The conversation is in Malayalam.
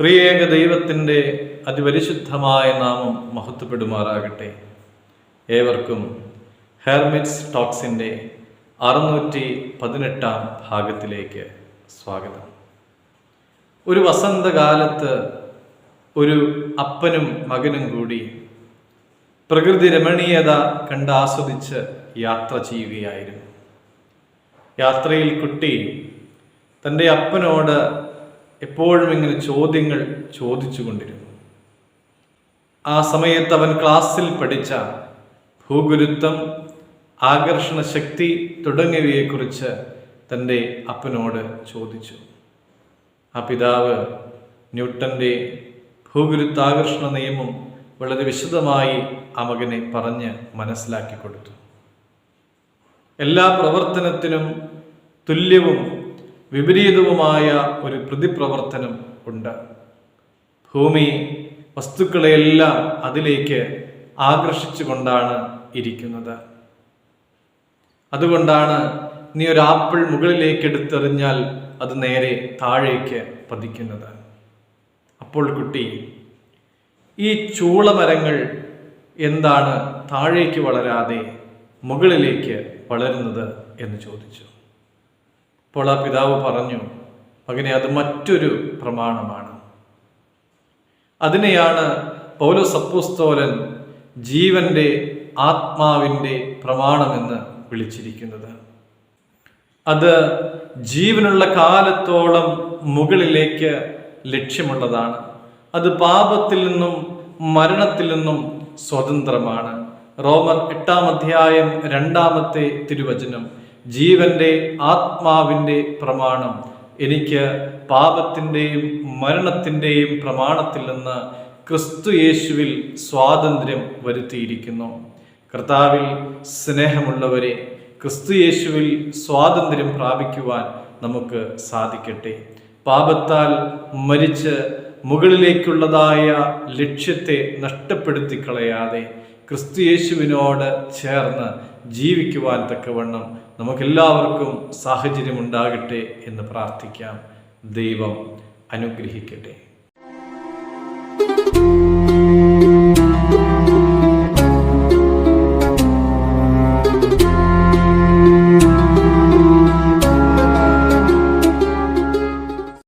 ത്രിയേക ദൈവത്തിന്റെ അതിപരിശുദ്ധമായ നാമം മഹത്വപ്പെടുമാറാകട്ടെ. ഏവർക്കും ഹെർമിറ്റ്സ് ടോക്സിന്റെ അറുന്നൂറ്റി പതിനെട്ടാം ഭാഗത്തിലേക്ക് സ്വാഗതം. ഒരു വസന്തകാലത്ത് ഒരു അപ്പനും മകനും കൂടി പ്രകൃതി രമണീയത കണ്ടാസ്വദിച്ച് യാത്ര ചെയ്യുകയായിരുന്നു. യാത്രയിൽ കുട്ടി തന്റെ അപ്പനോട് എപ്പോഴും ഇങ്ങനെ ചോദ്യങ്ങൾ ചോദിച്ചുകൊണ്ടിരുന്നു. ആ സമയത്ത് അവൻ ക്ലാസ്സിൽ പഠിച്ച ഭൂഗുരുത്വം ആകർഷണ ശക്തി തുടങ്ങിയവയെക്കുറിച്ച് തന്റെ അപ്പനോട് ചോദിച്ചു. ആ പിതാവ് ന്യൂട്ടന്റെ ഭൂഗുരുത്താകർഷണ നിയമം വളരെ വിശദമായി ആ മകനെ പറഞ്ഞ് മനസ്സിലാക്കി കൊടുത്തു. എല്ലാ പ്രവർത്തനത്തിനും തുല്യവും വിപരീതവുമായ ഒരു പ്രതിപ്രവർത്തനം ഉണ്ട്. ഭൂമി വസ്തുക്കളെയെല്ലാം അതിലേക്ക് ആകർഷിച്ചുകൊണ്ടാണ് ഇരിക്കുന്നത്. അതുകൊണ്ടാണ് നീ ഒരു ആപ്പിൾ മുകളിലേക്ക് എടുത്തെറിഞ്ഞാൽ അത് നേരെ താഴേക്ക് പതിക്കുന്നത്. അപ്പോൾ കുട്ടി ഈ ചൂളമരങ്ങൾ എന്താണ് താഴേക്ക് വളരാതെ മുകളിലേക്ക് വളരുന്നത് എന്ന് ചോദിച്ചു. അപ്പോൾ ആ പിതാവ് പറഞ്ഞു മകനെ അത് മറ്റൊരു പ്രമാണമാണ്. അതിനെയാണ് പൗലോസ് അപ്പോസ്തോലൻ ജീവന്റെ ആത്മാവിന്റെ പ്രമാണമെന്ന് വിളിച്ചിരിക്കുന്നത്. അത് ജീവനുള്ള കാലത്തോളം മുകളിലേക്ക് ലക്ഷ്യമുള്ളതാണ്. അത് പാപത്തിൽ നിന്നും മരണത്തിൽ നിന്നും സ്വതന്ത്രമാണ്. റോമർ എട്ടാം അധ്യായം രണ്ടാമത്തെ തിരുവചനം. ജീവന്റെ ആത്മാവിന്റെ പ്രമാണം. എനിക്ക് പാപത്തിന്റെയും മരണത്തിന്റെയും പ്രമാണത്തിൽ നിന്ന് ക്രിസ്തു യേശുവിൽ സ്വാതന്ത്ര്യം വരുത്തിയിരിക്കുന്നു. കർത്താവിൽ സ്നേഹമുള്ളവരെ ക്രിസ്തു യേശുവിൽ സ്വാതന്ത്ര്യം പ്രാപിക്കുവാൻ നമുക്ക് സാധിക്കട്ടെ. പാപത്താൽ മരിച്ച് മുകളിലേക്കുള്ളതായ ലക്ഷ്യത്തെ നഷ്ടപ്പെടുത്തി കളയാതെ ക്രിസ്തു യേശുവിനോട് ചേർന്ന് ജീവിക്കുവാൻ തക്കവണ്ണം നമുക്കെല്ലാവർക്കും സാഹചര്യമുണ്ടാകട്ടെ എന്ന് പ്രാർത്ഥിക്കാം. ദൈവം അനുഗ്രഹിക്കട്ടെ.